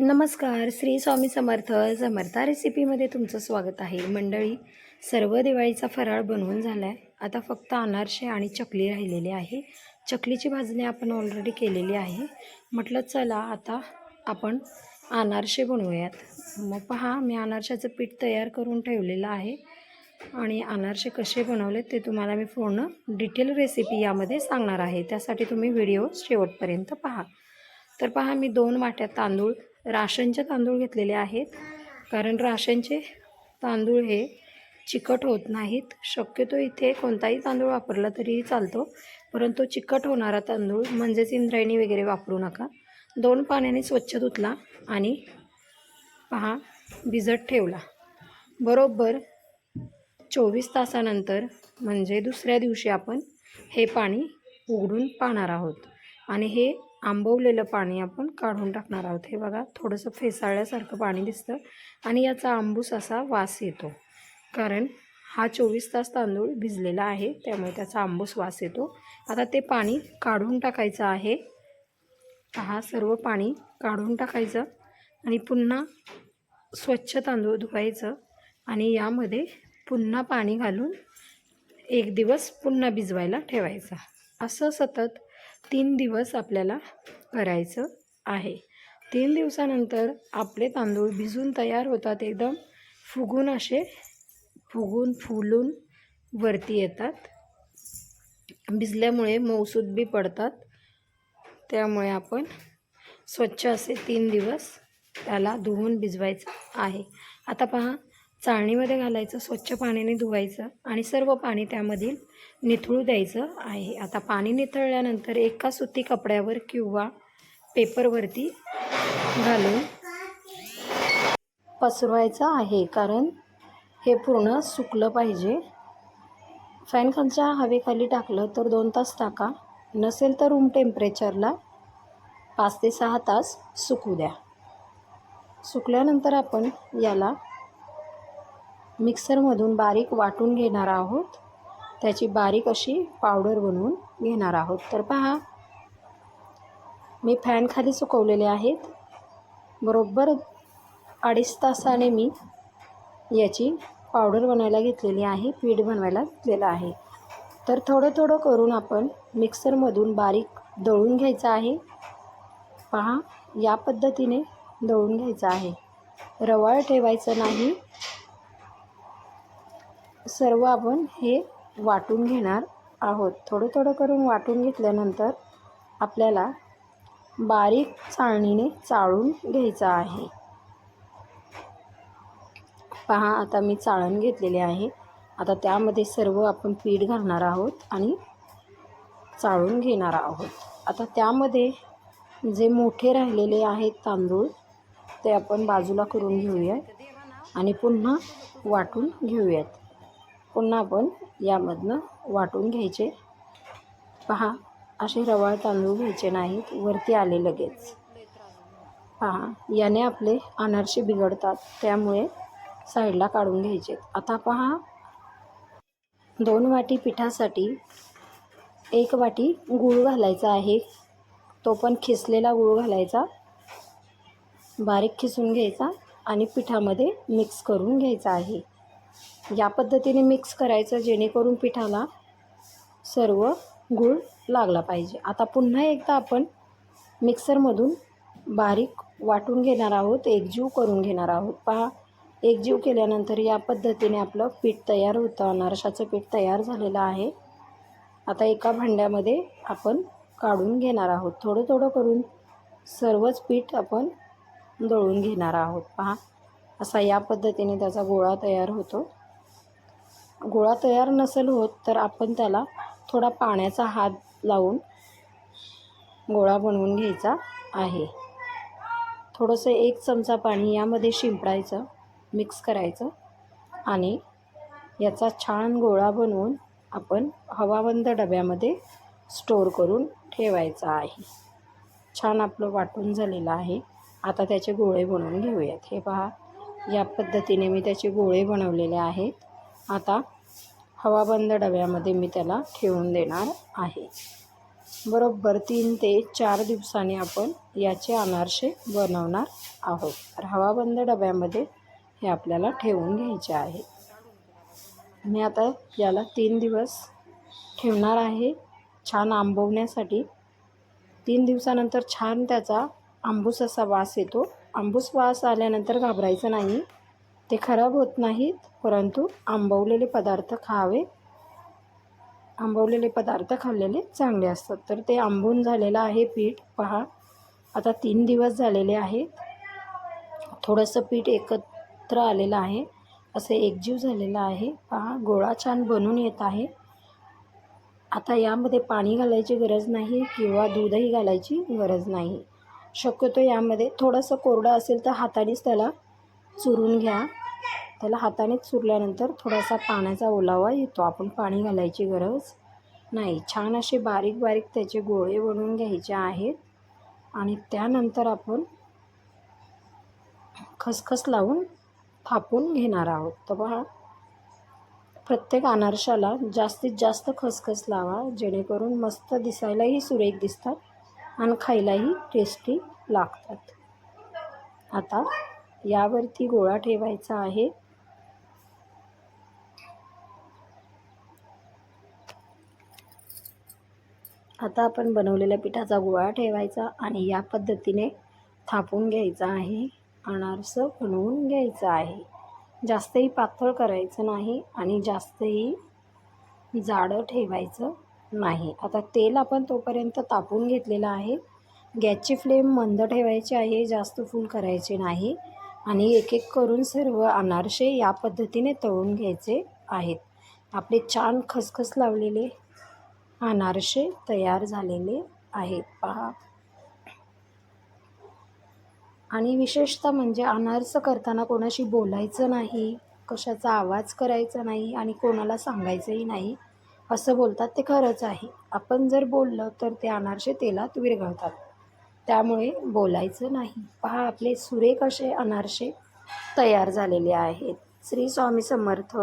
नमस्कार श्री स्वामी समर्थ समर्था रेसिपीमध्ये तुमचं स्वागत आहे. मंडळी सर्व दिवाळीचा फराळ बनवून झाला आहे आता फक्त अनारसे आणि चकली राहिलेली आहे. चकलीची भाजणी आपण ऑलरेडी केलेली आहे. म्हटलं चला आता आपण अनारसे बनवूयात. मग पहा मी अनारशाचं पीठ तयार करून ठेवलेलं आहे. आणि अनारसे कसे बनवले ते तुम्हाला मी पूर्ण डिटेल रेसिपी यामध्ये सांगणार आहे. त्यासाठी तुम्ही व्हिडिओ शेवटपर्यंत पहा. तर पहा मी दोन वाट्या तांदूळ राशनचे तांदूळ घेतलेले आहेत. कारण राशनचे तांदूळ हे चिकट होत नाहीत. शक्यतो इथे कोणताही तांदूळ वापरला तरीही चालतो. परंतु चिकट होणारा तांदूळ म्हणजेच इंद्रायणी वगैरे वापरू नका. दोन पाण्याने स्वच्छ धुतला आणि पहा भिजत ठेवला. बरोबर चोवीस तासानंतर म्हणजे दुसऱ्या दिवशी आपण हे पाणी उघडून पाहणार आहोत. आणि हे आंबवलेलं पाणी आपण काढून टाकणार आहोत. हे बघा थोडंसं फेसाळल्यासारखं पाणी दिसतं आणि याचा आंबूस असा वास येतो. कारण हा चोवीस तास तांदूळ भिजलेला आहे त्यामुळे त्याचा आंबूस वास येतो. आता ते पाणी काढून टाकायचं आहे. हा सर्व पाणी काढून टाकायचं आणि पुन्हा स्वच्छ तांदूळ धुवायचं आणि यामध्ये पुन्हा पाणी घालून एक दिवस पुन्हा भिजवायला ठेवायचा. असं सतत तीन दिवस आपल्याला करायचं आहे. तीन दिवसानंतर आपले तांदूळ भिजून तयार होतात. एकदम फुगून असे फुगून फुलून वरती येतात. भिजल्यामुळे मऊसूद बी पडतात. त्यामुळे आपण स्वच्छ असे तीन दिवस त्याला धुवून भिजवायचं आहे. आता पहा चाळणीमध्ये घालायचं स्वच्छ पाण्याने धुवायचं आणि सर्व पाणी त्यामधील निथळू द्यायचं आहे. आता पाणी निथळल्यानंतर एका सुती कपड्यावर किंवा पेपरवरती घालून पसरवायचं आहे कारण हे पूर्ण सुकलं पाहिजे. फॅन खालच्या हवेखाली टाकलं तर दोन तास टाका. नसेल तर रूम टेम्परेचरला पाच ते सहा तास सुकू द्या. सुकल्यानंतर आपण याला मिक्सरमधून बारीक वाटून घेणार आहोत. त्याची बारीक अशी पावडर बनवून घेणार आहोत. तर पहा मी फॅन खाली सुकवलेले आहेत. बरोबर अडीच तासाने मी याची पावडर बनवायला घेतलेली आहे पीठ बनवायला घेतलेलं आहे. तर थोडं थोडं करून आपण मिक्सरमधून बारीक दळून घ्यायचं आहे. पहा या पद्धतीने दळून घ्यायचं आहे. रवाळ ठेवायचं नाही. सर्व आपण हे वाटून घेणार आहोत. थोडं थोडं करून वाटून घेतल्यानंतर आपल्याला बारीक चाळणीने चाळून घ्यायचं आहे. पहा आता मी चाळण घेतलेले आहे. आता त्यामध्ये सर्व आपण पीठ घालणार आहोत आणि चाळून घेणार आहोत. आता त्यामध्ये जे मोठे राहिलेले आहेत तांदूळ ते आपण बाजूला करून घेऊयात आणि पुन्हा वाटून घेऊयात. पुन्हा आपण यामधनं वाटून घ्यायचे. पहा असे रवाळ तांदूळ घ्यायचे नाहीत वरती आले लगेच. पहा याने आपले अनारसे बिघडतात त्यामुळे साईडला काढून घ्यायचे. आता पहा दोन वाटी पिठासाठी एक वाटी गूळ घालायचा आहे. तो पण खिसलेला गूळ घालायचा. बारीक खिसून घ्यायचा आणि पिठामध्ये मिक्स करून घ्यायचा आहे. या पद्धतीने मिक्स करायचं जेणेकरून पिठाला सर्व गूळ लागला पाहिजे. आता पुन्हा एकदा आपण मिक्सरमधून बारीक वाटून घेणार आहोत एकजीव करून घेणार आहोत. पहा एकजीव केल्यानंतर या पद्धतीने आपलं पीठ तयार होतं अनारशाचं पीठ तयार झालेलं आहे. आता एका भांड्यामध्ये आपण काढून घेणार आहोत. थोडं थोडं करून सर्वच पीठ आपण दळून घेणार आहोत. पहा असा या पद्धतीने त्याचा गोळा तयार होतो. गोळा तयार नसेल होत तर आपण त्याला थोडा पाण्याचा हात लावून गोळा बनवून घ्यायचा आहे. थोडंसं एक चमचा पाणी यामध्ये शिंपडायचं मिक्स करायचं आणि याचा छान गोळा बनवून आपण हवाबंद डब्यामध्ये स्टोर करून ठेवायचा आहे. छान आपलं वाटून झालेलं आहे. आता त्याचे गोळे बनवून घेऊयात. हे पहा या पद्धतीने मी त्याचे गोळे बनवलेले आहेत. आता हवाबंद डब्यामध्ये मी त्याला ठेवून देणार आहे. बरोबर तीन ते चार दिवसांनी आपण याचे अनारसे बनवणार आहोत. हवाबंद डब्यामध्ये हे आपल्याला ठेवून घ्यायचे आहे. मी आता याला तीन दिवस ठेवणार आहे. छान आंबवण्यासाठी तीन दिवसानंतर छान त्याचा आंबूस असा वास येतो. आंबूस वास आल्यानंतर घाबरायचं नाही. ते खराब होत नाहीत परंतु आंबवलेले पदार्थ खावे. आंबवलेले पदार्थ खाल्लेले चांगले असतात. तर ते आंबून झालेलं आहे पीठ. पहा आता तीन दिवस झालेले आहेत. थोडंसं पीठ एकत्र आलेलं आहे. असे एकजीव झालेला आहे. पहा गोळा छान बनून येत आहे. आता यामध्ये पाणी घालायची गरज नाही किंवा दूधही घालायची गरज नाही. शक्यतो यामध्ये थोडंसं कोरडं असेल तर हातानेच त्याला चुरून घ्या. त्याला हातानेच चुरल्यानंतर थोडासा पाण्याचा ओलावा येतो. आपण पाणी घालायची गरज नाही. छान असे बारीक बारीक त्याचे गोळे बनवून घ्यायचे आहेत आणि त्यानंतर आपण खसखस लावून थापून घेणार आहोत. तर बघा प्रत्येक अनारशाला जास्तीत जास्त खसखस लावा जेणेकरून मस्त दिसायलाही सुरेख दिसतात आणि खायलाही टेस्टी लागतात. आता यावरती गोळा ठेवायचा आहे. आता आपण बनवलेल्या पिठाचा गोळा ठेवायचा आणि या पद्धतीने थापून घ्यायचा आहे. अनारसं बनवून घ्यायचं आहे. जास्तही पातळ करायचं नाही आणि जास्तही जाडं ठेवायचं नाही. आता तेल आपण तोपर्यंत तापून घेतलेलं आहे. गॅसची फ्लेम मंद ठेवायची आहे जास्त फुल करायचे नाही आणि एक एक करून सर्व अनारसे या पद्धतीने तळून घ्यायचे आहेत. आपले छान खसखस लावलेले अनारसे तयार झालेले आहेत. पहा. आणि विशेषतः म्हणजे अनारसं करताना कोणाशी बोलायचं नाही कशाचा आवाज करायचा नाही आणि कोणाला सांगायचंही नाही असं बोलतात ते खरंच आहे. आपण जर बोललं तर ते अनारसे तेलात विरघळतात. त्यामुळे बोलायचं नाही. पहा आपले सुरेख असे अनारसे तयार झालेले आहेत. श्री स्वामी समर्थ.